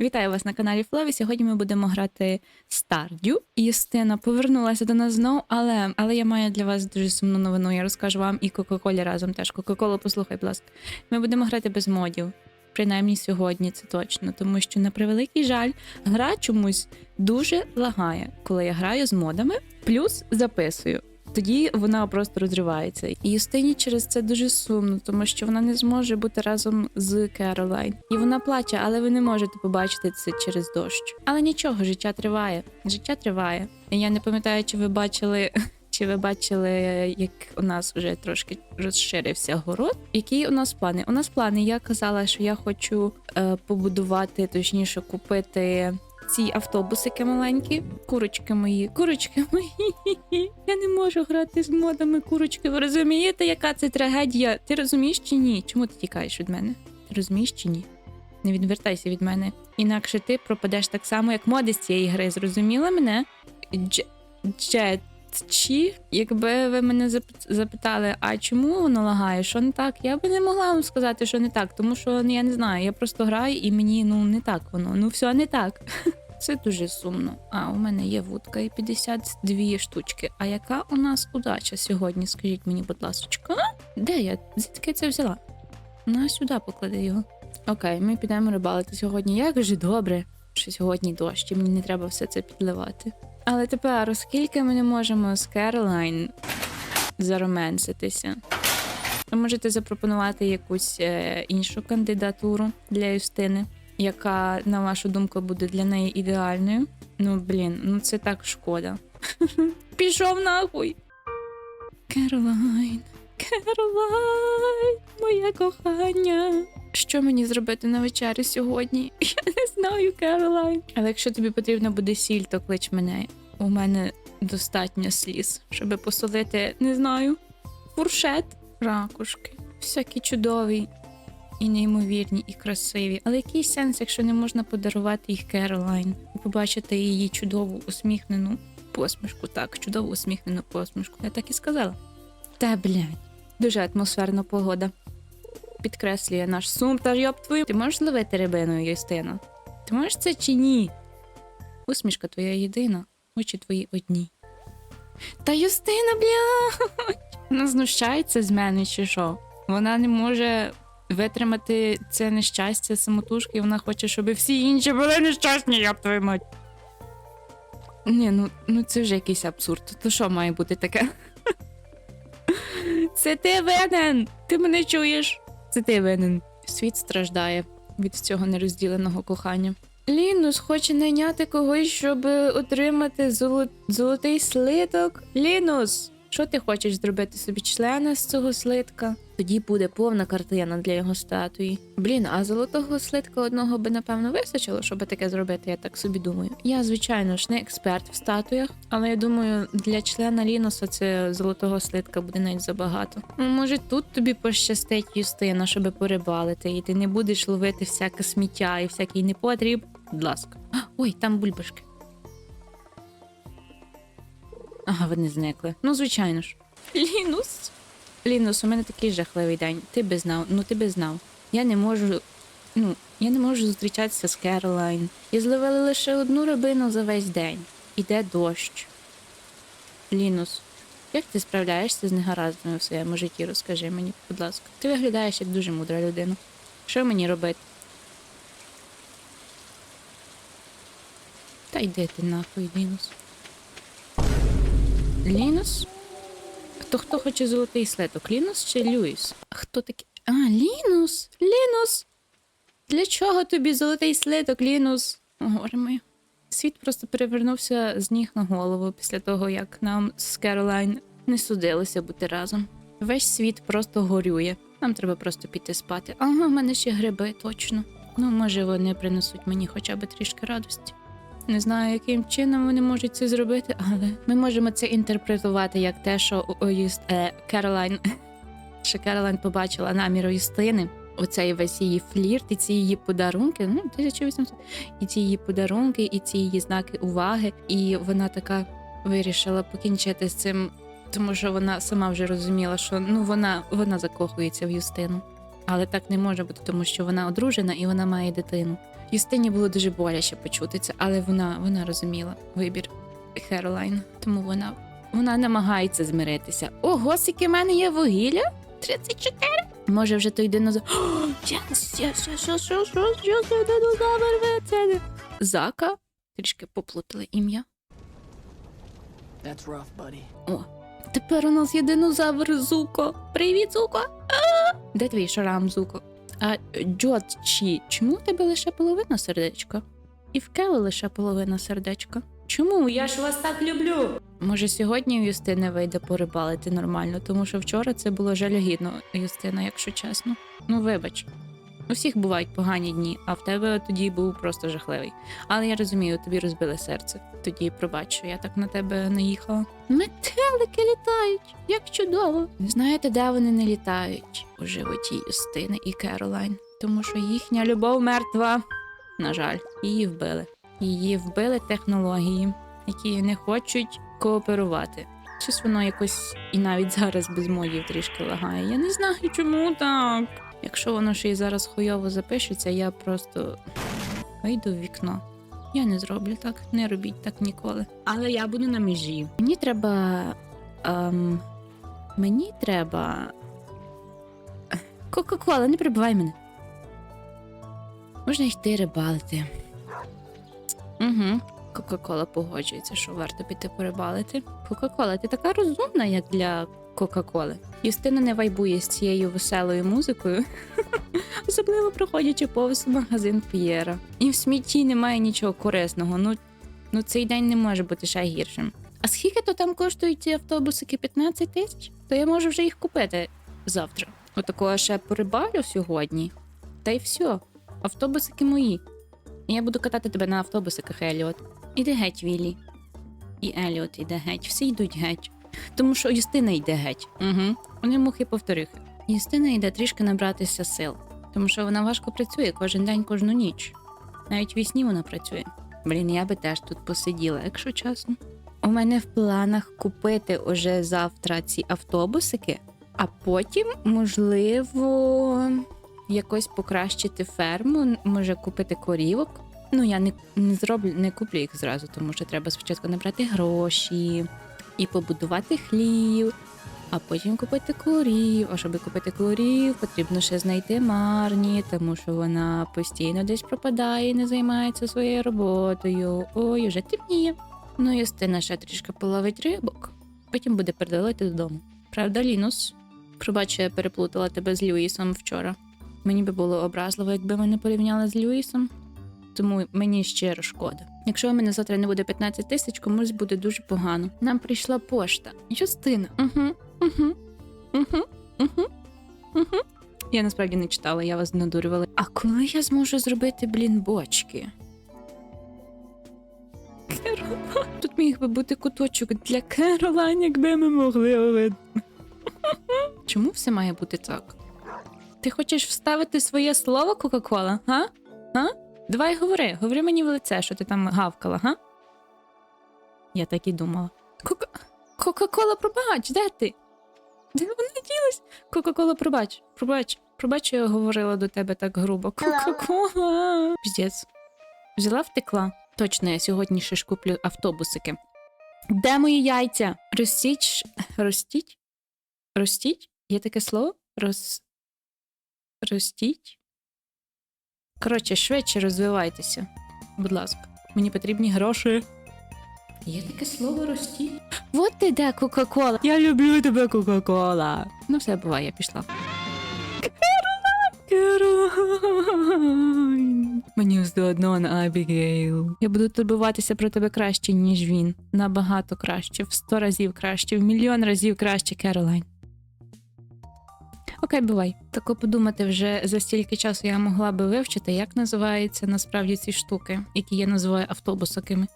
Вітаю вас на каналі Флові. Сьогодні ми будемо грати Стардю. Юстина повернулася до нас знову, але, але я маю для вас дуже сумну новину. Я розкажу вам і Кока-Колі разом теж. Кока-Колу, послухай, будь ласка. Ми будемо грати без модів. Принаймні сьогодні це точно, тому що на превеликий жаль, гра чомусь дуже лагає, коли я граю з модами, плюс записую. Тоді вона просто розривається. І Юстині через це дуже сумно, тому що вона не зможе бути разом з Керолайн. І вона плаче, але ви не можете побачити це через дощ. Але нічого, життя триває. Життя триває. Я не пам'ятаю, чи ви бачили. Чи ви бачили, як у нас вже трошки розширився город? Які у нас плани? У нас плани. Я казала, що я хочу е, побудувати, точніше, купити ці автобусики маленькі, курочки мої, курочки мої. Я не можу грати з модами курочки. Ви розумієте, яка це трагедія? Ти розумієш чи ні? Чому ти тікаєш від мене? Ти розумієш чи ні? Не відвертайся від мене. Інакше ти пропадеш так само, як моди з цієї гри. Зрозуміла мене? Дж... Джет. Чи, якби ви мене запитали, а чому воно лагає, що не так? Я би не могла вам сказати, що не так, тому що ну, я не знаю. Я просто граю і мені ну не так воно. Ну все не так. Це дуже сумно. А у мене є вудка і 52 штучки. А яка у нас удача сьогодні? Скажіть мені, будь ласка, де я? Звідки це взяла? На сюди поклади його. Окей, ми підемо рибалити сьогодні. Як же добре, що сьогодні дощ, і мені не треба все це підливати. Але тепер, оскільки ми не можемо з Керолайн зароменситися, ви можете запропонувати якусь е, іншу кандидатуру для Юстини, яка, на вашу думку, буде для неї ідеальною. Ну, блін, ну це так шкода. Пішов нахуй. Керолайн, Керолайн, моє кохання. Що мені зробити на вечерю сьогодні? Я не знаю, Керолайн. Але якщо тобі потрібно буде сіль, то клич мене. У мене достатньо сліз, щоб посолити, не знаю, фуршет, ракушки, всякі чудові і неймовірні, і красиві. Але який сенс, якщо не можна подарувати їх Керолайн і побачити її чудову усміхнену посмішку? Так, чудову усміхнену посмішку. Я так і сказала. Та блядь, дуже атмосферна погода. Підкреслює наш сум та йоб твою. Ти можеш зловити рибину, Юстина? Ти можеш це чи ні? Усмішка твоя єдина, очі твої одні. Та Юстина, блядь! Вона знущається з мене, чи що? Вона не може витримати це нещастя самотужки, і вона хоче, щоб всі інші були нещасні, я б твою мать. Ні, ну, ну це вже якийсь абсурд. То що має бути таке? Це ти винен! Ти мене чуєш? Це ти винен. Світ страждає від цього нерозділеного кохання. Лінус хоче найняти когось, щоб отримати золо... золотий слиток. Лінус! Що ти хочеш зробити собі члена з цього слитка? Тоді буде повна картина для його статуї. Блін, а золотого слитка одного би напевно вистачило, щоб таке зробити, я так собі думаю. Я, звичайно ж, не експерт в статуях, але я думаю, для члена Лінуса це золотого слитка буде навіть забагато. Ну, може, тут тобі пощастить Юстина, щоб порибалити, і ти не будеш ловити всяке сміття і всякий непотріб. Будь ласка. Ой, там бульбашки. Ага, вони зникли. Ну, звичайно ж. Лінус. Лінус, у мене такий жахливий день. Ти би знав, ну ти би знав. Я не можу. Ну, я не можу зустрічатися з Керолайн. Я зловила лише одну рибину за весь день. Іде дощ. Лінус, як ти справляєшся з негараздами в своєму житті? Розкажи мені, будь ласка. Ти виглядаєш як дуже мудра людина. Що мені робити? Та йди ти нахуй, Лінус. Лінус? Хто хто хоче золотий слиток? Лінус чи Люїс? Хто такий? А, Лінус! Лінус! Для чого тобі золотий слиток, Лінус? Горе моє. Світ просто перевернувся з ніг на голову після того, як нам з Керолайн не судилося бути разом. Весь світ просто горює. Нам треба просто піти спати. Ага, в мене ще гриби, точно. Ну, може, вони принесуть мені хоча б трішки радості. Не знаю, яким чином вони можуть це зробити, але ми можемо це інтерпретувати як те, що Юст... е, Керолайн, що Керолайн побачила наміру Юстини. Оцей весь її флірт і ці її подарунки, ну 1800, і ці її подарунки, і ці її знаки уваги. І вона така вирішила покінчити з цим, тому що вона сама вже розуміла, що ну вона, вона закохується в Юстину. Але так не може бути, тому що вона одружена і вона має дитину. Юстині було дуже боляче почути це, але вона, вона розуміла вибір Херолайн, тому вона, вона намагається змиритися. Ого, скільки в мене є вугілля? 34? Може, вже той динозавр. Зака? Трішки поплутали ім'я. О, тепер у нас є динозавр Зуко. Привіт, Зуко! А! Де твій шрам, Зуко? А Джотчі, чому у тебе лише половина сердечка? І в Келли лише половина сердечка. Чому? Я ж вас так люблю. Може, сьогодні Юстини вийде порибалити нормально, тому що вчора це було жалюгідно, Юстина, якщо чесно. Ну, вибач. У всіх бувають погані дні, а в тебе тоді був просто жахливий. Але я розумію, тобі розбили серце. Тоді пробач, що я так на тебе наїхала. Метелики літають, як чудово. Знаєте, де вони не літають? У животі Юстини і Керолайн. Тому що їхня любов мертва. На жаль, її вбили. Її вбили технології, які не хочуть кооперувати. Щось воно якось і навіть зараз без модів трішки лагає. Я не знаю, чому так. Якщо воно ще й зараз хуйово запишеться, я просто вийду в вікно. Я не зроблю так, не робіть так ніколи. Але я буду на межі. Мені треба. Ем, мені треба. Кока-кола, не прибивай мене. Можна йти рибалити. Угу. Кока-кола погоджується, що варто піти порибалити. Кока-кола, ти така розумна, як для Кока-коли. Юстина не вайбує з цією веселою музикою, особливо проходячи повз магазин П'єра. І в смітті немає нічого корисного. Ну, ну цей день не може бути ще гіршим. А скільки то там коштують ці автобусики? 15 тисяч? То я можу вже їх купити завтра. Отакого ще порибалю сьогодні. Та й все. Автобусики мої. Я буду катати тебе на автобусиках, Еліот. Іди геть, Віллі. І Еліот іде геть, всі йдуть геть. Тому що Юстина йде геть. Угу. Вони мухи повторюхи. Юстина йде трішки набратися сил, тому що вона важко працює кожен день, кожну ніч. Навіть в сні вона працює. Блін, я би теж тут посиділа, якщо чесно. У мене в планах купити уже завтра ці автобусики, а потім, можливо, якось покращити ферму, може купити корівок. Ну, я не, не зроблю, не куплю їх зразу, тому що треба спочатку набрати гроші і побудувати хлів, а потім купити корів. А щоб купити корів, потрібно ще знайти Марні, тому що вона постійно десь пропадає і не займається своєю роботою. Ой, уже темніє. Ну, Юстина ще трішки половить рибок, потім буде передавати додому. Правда, Лінус? Пробач, я переплутала тебе з Люїсом вчора. Мені би було образливо, якби мене порівняли з Люїсом. Тому мені щиро шкода. Якщо у мене завтра не буде 15 тисяч, комусь буде дуже погано. Нам прийшла пошта. Юстина. Угу, угу, угу, угу, угу. Я насправді не читала, я вас надурювала. А коли я зможу зробити, блін, бочки? Керолайн. Тут міг би бути куточок для Керолайн, якби ми могли. Чому все має бути так? Ти хочеш вставити своє слово, Кока-Кола? Га? Га? Давай говори, говори мені в лице, що ти там гавкала, га? Я так і думала. Кока... Кока-Кола, пробач, де ти? Де вона ділась? Кока-Кола, пробач, пробач, пробач, що я говорила до тебе так грубо. Кока-Кола. Піздець. Взяла втекла. Точно, я сьогодні ще ж куплю автобусики. Де мої яйця? Ростіть. Ростіть? Ростіть? Є таке слово? Роз... Ростіть? Коротше, швидше розвивайтеся. Будь ласка, мені потрібні гроші. Є таке слово ростіть? Вот ти де Кока-Кола. Я люблю тебе, Кока-Кола. Ну, все буває, я пішла. Керолайн. Мені все одно на Абігейл. Я буду турбуватися про тебе краще, ніж він. Набагато краще, в сто разів краще, в мільйон разів краще, Керолайн. Окей, бувай. Тако подумати вже за стільки часу я могла би вивчити, як називаються насправді ці штуки, які я називаю автобусиками.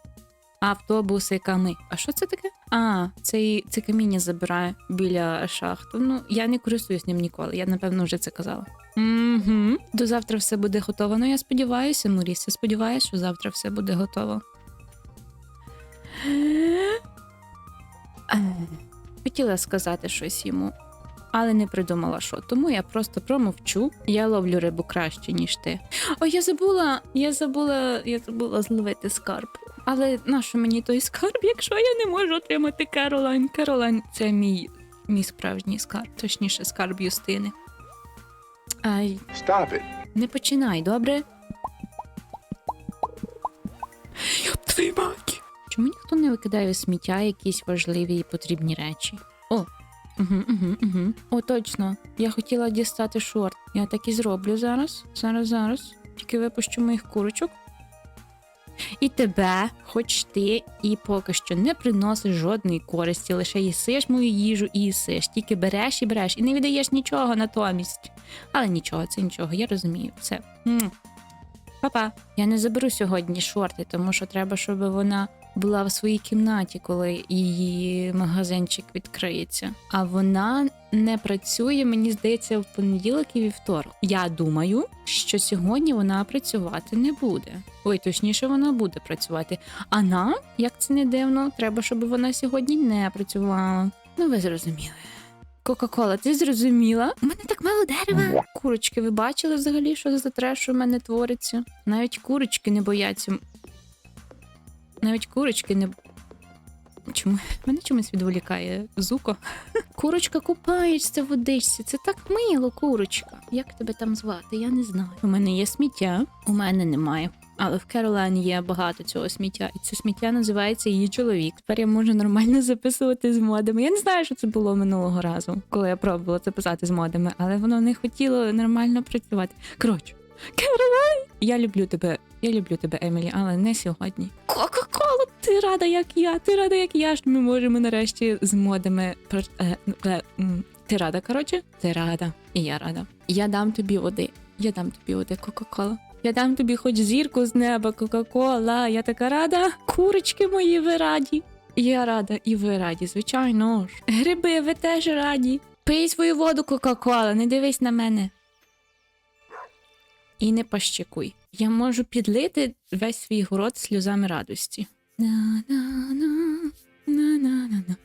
Автобусиками. А що це таке? А, це, це каміння забирає біля шахту. Ну, я не користуюсь ним ніколи, я напевно вже це казала. Угу. До завтра все буде готово. Ну, я сподіваюся, Моріс, я сподіваюся, що завтра все буде готово. Е, Хотіла сказати щось йому, але не придумала що. Тому я просто промовчу. Я ловлю рибу краще, ніж ти. О, я забула, я забула, я забула зловити скарб. Але нащо мені той скарб, якщо я не можу отримати Керолайн? Керолайн це мій, мій справжній скарб, точніше, скарб Юстини. Ай, Stop it. не починай, добре? Йоп твою мать! Чому ніхто не викидає у сміття якісь важливі і потрібні речі? Угу, угу, угу. О, точно. Я хотіла дістати шорт. Я так і зроблю зараз. Зараз, зараз. Тільки випущу моїх курочок. І тебе, хоч ти і поки що не приносиш жодної користі, лише їсиш мою їжу і їсиш, тільки береш і береш, і не віддаєш нічого натомість. Але нічого, це нічого, я розумію. Все. Па-па. Я не заберу сьогодні шорти, тому що треба, щоб вона була в своїй кімнаті, коли її магазинчик відкриється. А вона не працює, мені здається, в понеділок і вівторок. Я думаю, що сьогодні вона працювати не буде. Ой, точніше, вона буде працювати. А нам, як це не дивно, треба, щоб вона сьогодні не працювала. Ну, ви зрозуміли. Кока-кола, ти зрозуміла? У мене так мало дерева. Курочки, ви бачили взагалі, що за треш у мене твориться? Навіть курочки не бояться. Навіть курочки не. Чому? Мене чомусь відволікає зуко. Курочка купається в водичці. Це так мило, курочка. Як тебе там звати? Я не знаю. У мене є сміття, у мене немає. Але в Керолайн є багато цього сміття, і це сміття називається її чоловік. Тепер я можу нормально записувати з модами. Я не знаю, що це було минулого разу, коли я пробувала це писати з модами, але воно не хотіло нормально працювати. Коротше, Керолайн! Я люблю тебе, я люблю тебе, Емілі, але не сьогодні. Кока-кола, ти рада, як я, ти рада, як я, що ми можемо нарешті з модами. про- Е, е, ти рада, коротше? Ти рада. І я рада. Я дам тобі води. Я дам тобі води, Кока-кола. Я дам тобі хоч зірку з неба, Кока-кола. Я така рада. Курочки мої, ви раді. Я рада, і ви раді, звичайно ж. Гриби, ви теж раді. Пий свою воду, Кока-кола, не дивись на мене. І не пощекуй. Я можу підлити весь свій город сльозами радості. На-на-на, на-на-на-на.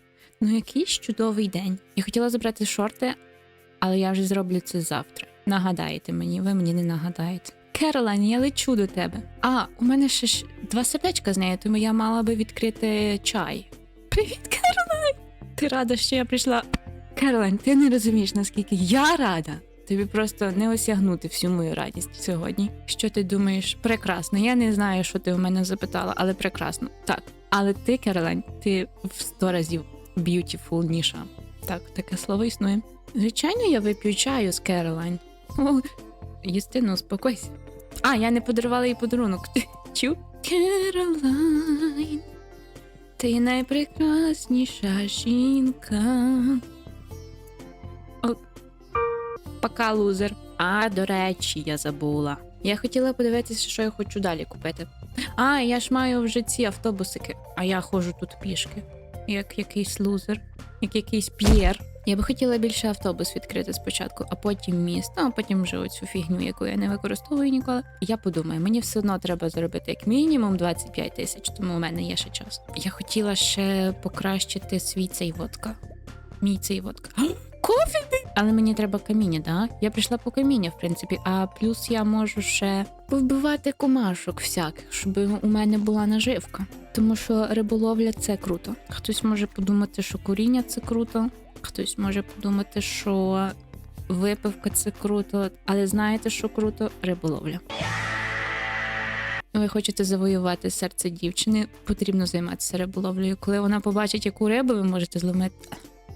Ну, якийсь чудовий день. Я хотіла забрати шорти, але я вже зроблю це завтра. Нагадаєте мені, ви мені не нагадаєте. Керолайн, я лечу до тебе. А, у мене ще ж два сердечка з нею, тому я мала би відкрити чай. Привіт, Керолайн! Ти рада, що я прийшла. Керолайн, ти не розумієш, наскільки я рада. Тобі просто не осягнути всю мою радість сьогодні. Що ти думаєш? Прекрасно. Я не знаю, що ти у мене запитала, але прекрасно. Так. Але ти, Керолайн, ти в сто разів б'ютіфулніша. Так, таке слово існує. Звичайно, я вип'ю чаю з Керолайн. О, успокойся. А, я не подарувала їй подарунок. Чу? Керолайн, ти найпрекрасніша жінка. Пока, лузер. А, до речі, я забула. Я хотіла подивитися, що я хочу далі купити. А, я ж маю вже ці автобусики, а я ходжу тут пішки. Як якийсь лузер, як якийсь п'єр. Я би хотіла більше автобус відкрити спочатку, а потім міст, ну, а потім вже оцю фігню, яку я не використовую ніколи. Я подумаю, мені все одно треба заробити як мінімум 25 тисяч, тому у мене є ще час. Я хотіла ще покращити свій цей водка. Мій цей водка. Але мені треба каміння, да? Я прийшла по каміння, в принципі, а плюс я можу ще повбивати комашок всяких, щоб у мене була наживка. Тому що риболовля це круто. Хтось може подумати, що куріння це круто, хтось може подумати, що випивка це круто, але знаєте, що круто? Риболовля. Ви хочете завоювати серце дівчини, потрібно займатися риболовлею. Коли вона побачить, яку рибу ви можете зловити.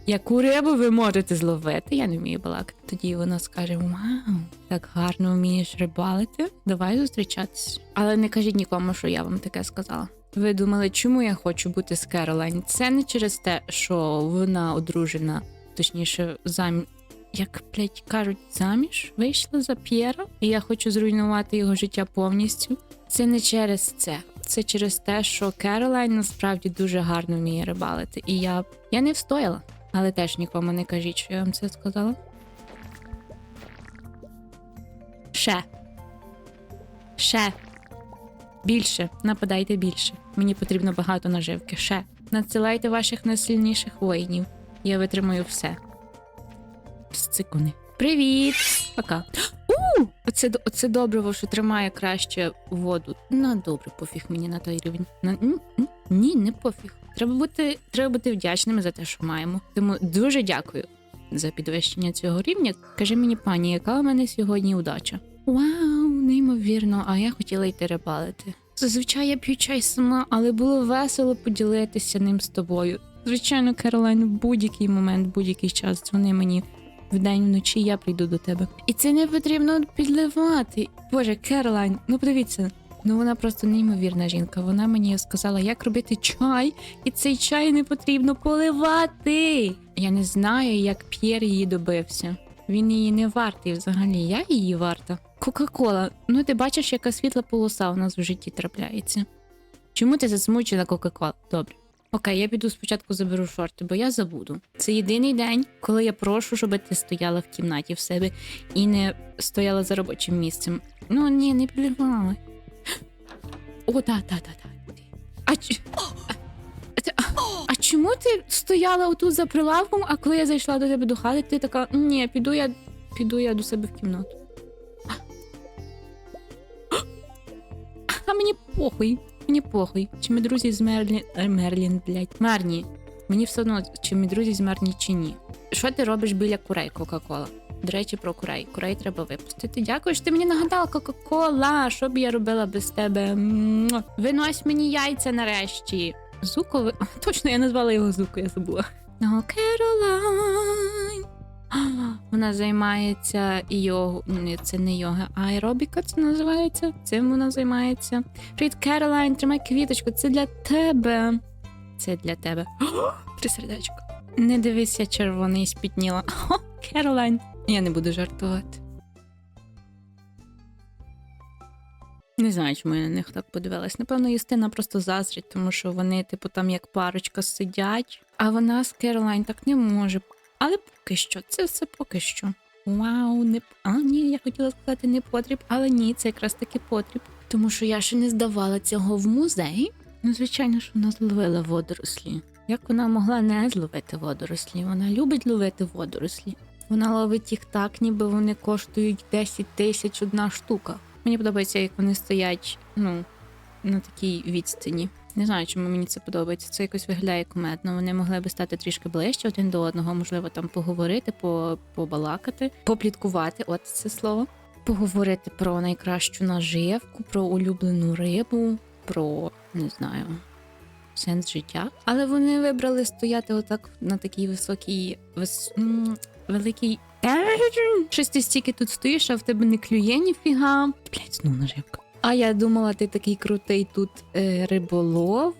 Яку рибу ви можете зловити? Я не вмію балакати. Тоді вона скаже: Вау, так гарно вмієш рибалити. Давай зустрічатися. Але не кажіть нікому, що я вам таке сказала. Ви думали, чому я хочу бути з Керолайн? Це не через те, що вона одружена, точніше, зам... як блять кажуть, заміж вийшла за П'єра, і я хочу зруйнувати його життя повністю. Це не через це. Це через те, що Керолайн насправді дуже гарно вміє рибалити. І я, я не встояла. Але теж нікому не кажіть, що я вам це сказала. Ще. Ще. Більше. Нападайте більше. Мені потрібно багато наживки. Ще. Надсилайте ваших найсильніших воїнів. Я витримую все. Цикуни. Привіт! Пока. У! Оце, оце добриво, що тримає краще воду. Ну, добре, пофіг мені на той рівень. На, ні, не пофіг. Треба бути, треба бути вдячними за те, що маємо. Тому дуже дякую за підвищення цього рівня. Кажи мені, пані, яка у мене сьогодні удача? Вау, неймовірно, а я хотіла йти рибалити. Зазвичай я п'ю чай сама, але було весело поділитися ним з тобою. Звичайно, Керолайн, в будь-який момент, будь-який час дзвони мені вдень, вночі, я прийду до тебе. І це не потрібно підливати. Боже, Керолайн, ну подивіться. Ну вона просто неймовірна жінка. Вона мені сказала, як робити чай, і цей чай не потрібно поливати. Я не знаю, як П'єр її добився. Він її не вартий взагалі. Я її варта. Кока-кола. Ну ти бачиш, яка світла полоса у нас в житті трапляється. Чому ти засмучена Кока-кола? Добре. Окей, я піду спочатку заберу шорти, бо я забуду. Це єдиний день, коли я прошу, щоб ти стояла в кімнаті в себе і не стояла за робочим місцем. Ну ні, не підливай. О, так, так. А, а, а, а чому ти стояла отут за прилавком, а коли я зайшла до тебе до хати, ти така, ні, піду я, піду я до себе в кімнату. А мені похуй, мені похуй. Чи ми друзі з Мерлін. е, Мерлін, блядь. Марні. Мені все одно, чи ми друзі з Марні, чи ні. Що ти робиш біля курей, Кока-Кола? До речі, про курей. Курей треба випустити. Дякую, що ти мені нагадала, Кока-Кола. Що б я робила без тебе? Винось мені яйця нарешті. Зукови. точно я назвала його Зуко, я забула. Ну, Керолайн. Вона займається йогу. Ні, це не йога, а аеробіка це називається. Цим вона займається. Привіт, Керолайн, тримай квіточку. Це для тебе. Це для тебе. Три сердечко. Не дивися, червоний спітніла. О, Керолайн. Я не буду жартувати. Не знаю, чому я на них так подивилась. Напевно, Юстина просто заздрить, тому що вони, типу, там як парочка сидять, а вона з Керолайн так не може. Але поки що, це все поки що. Вау, не а ні, я хотіла сказати не потріб, але ні, це якраз таки потріб. Тому що я ще не здавала цього в музей. Ну, звичайно ж, вона зловила водорослі. Як вона могла не зловити водорослі? Вона любить ловити водорослі. Вона ловить їх так, ніби вони коштують 10 тисяч одна штука. Мені подобається, як вони стоять ну, на такій відстані. Не знаю, чому мені це подобається. Це якось виглядає кумедно. Вони могли би стати трішки ближче один до одного, можливо, там поговорити, побалакати, попліткувати. От це слово. Поговорити про найкращу наживку, про улюблену рибу, про не знаю. Сенс життя, але вони вибрали стояти отак на такій високій вис... м, великій. Щось ти стільки тут стоїш, а в тебе не клює ніфіга. Блять, знов наживка. А я думала, ти такий крутий тут е, риболов.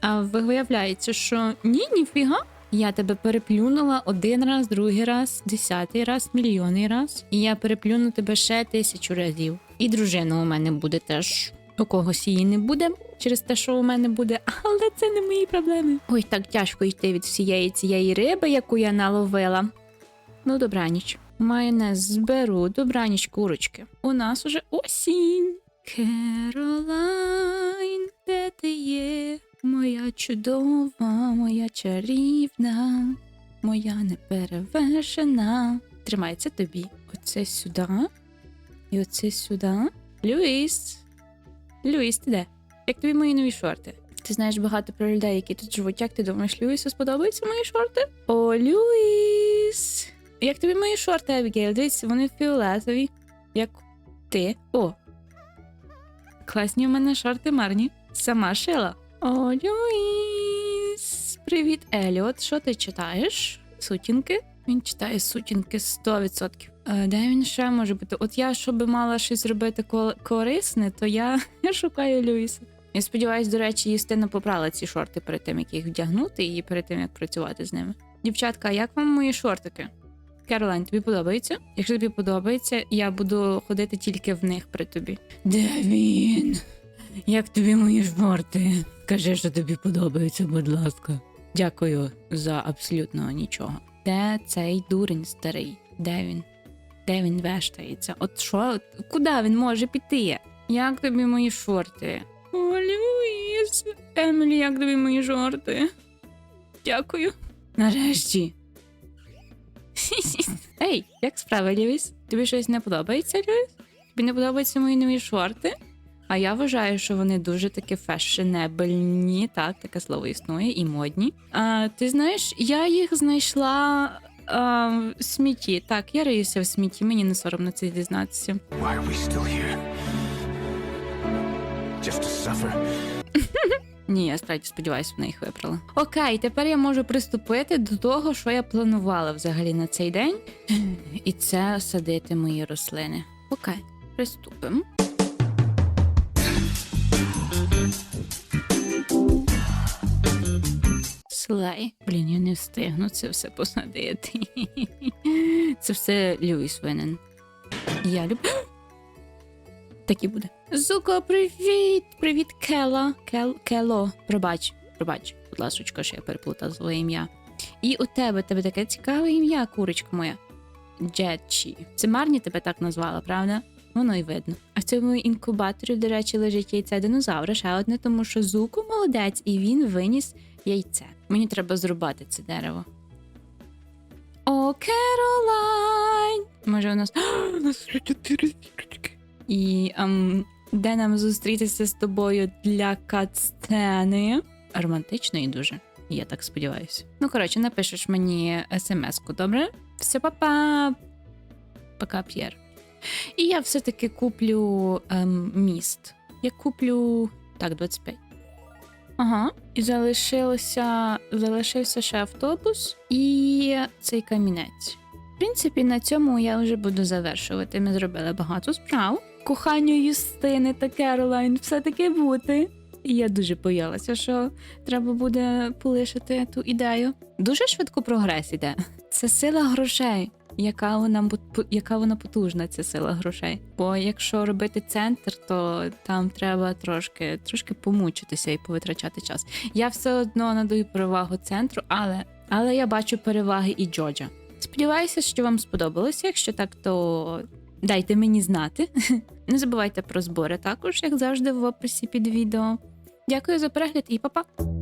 А виявляється, що ні, ніфіга. Я тебе переплюнула один раз, другий раз, десятий раз, мільйонний раз. І я переплюну тебе ще тисячу разів. І дружина у мене буде теж. У когось її не буде через те, що у мене буде, але це не мої проблеми. Ой, так тяжко йти від всієї цієї риби, яку я наловила. Ну, добраніч. Майонез зберу, добраніч, курочки. У нас уже осінь. Керолайн, де ти є? Моя чудова, моя чарівна, моя неперевершена. Тримається тобі. Оце сюди. І оце сюди. Люїс. Люїс, ти де? Як тобі мої нові шорти? Ти знаєш багато про людей, які тут живуть. Як ти думаєш, Люїсу сподобаються мої шорти? О, Люїс! Як тобі мої шорти, Абігейл? Дивіться, вони фіолетові, як ти. О. Класні у мене шорти марні. Сама шила. О, Люїс! Привіт, Еліот. Що ти читаєш? Сутінки? Він читає сутінки 100%. Е, де він ще може бути? От я, щоб мала щось робити ко- корисне, то я, я шукаю Люїса. Я сподіваюся, до речі, Юстина попрала ці шорти перед тим, як їх вдягнути, і перед тим, як працювати з ними. Дівчатка, як вам мої шортики? Керолайн, тобі подобається? Якщо тобі подобається, я буду ходити тільки в них при тобі. Де він? Як тобі мої шорти? Кажи, що тобі подобається, будь ласка. Дякую за абсолютно нічого. Де цей дурень старий? Де він? Де він вештається? От що? Куди він може піти? Як тобі мої шорти? О! Емілі, як тобі мої шорти? Дякую. Нарешті. Ей, як справа, Льюіс? Тобі щось не подобається, Льюіс? Тобі не подобаються мої нові шорти? А я вважаю, що вони дуже таки фешенебельні, так, таке слово існує, і модні. А, ти знаєш, я їх знайшла а, в смітті. Так, я риюся в смітті, мені не соромно це дізнатися. Why are we still here? Just to suffer? Ні, я справді сподіваюся, вона їх вибрала. Окей, тепер я можу приступити до того, що я планувала взагалі на цей день. І це садити мої рослини. Окей, приступимо. Слай. Блін, я не встигну це все посадити. Це все Льюіс винен. Я люблю. Так і буде. Зуко, привіт! Привіт, Кела. Кел, Кело. Пробач, пробач, будь ласочка, що я переплутав своє ім'я. І у тебе тебе таке цікаве ім'я, курочка моя. Джетчі. Це Марні тебе так назвала, правда? Воно й видно. А в цьому інкубаторі, до речі, лежить яйце динозавра, ще одне, тому що Зуко молодець, і він виніс яйце. Мені треба зрубати це дерево. О, Керолайн! Може, у нас. У нас чотири зірочки. І ем, де нам зустрітися з тобою для катсцени? Романтичної дуже. Я так сподіваюся. Ну, коротше, напишеш мені смс-ку, добре? Все, па-па. Пока, П'єр. І я все-таки куплю ем, міст. Я куплю. Так, 25. Ага. І залишилося, залишився ще автобус і цей камінець. В принципі, на цьому я вже буду завершувати. Ми зробили багато справ. Коханню Юстини та Керолайн все-таки бути. І я дуже боялася, що треба буде полишити ту ідею. Дуже швидко прогрес іде. Це сила грошей. Яка вона яка вона потужна, ця сила грошей? Бо якщо робити центр, то там треба трошки, трошки помучитися і повитрачати час. Я все одно надаю перевагу центру, але, але я бачу переваги і Джоджа. Сподіваюся, що вам сподобалося. Якщо так, то дайте мені знати. Не забувайте про збори також, як завжди, в описі під відео. Дякую за перегляд і па-па!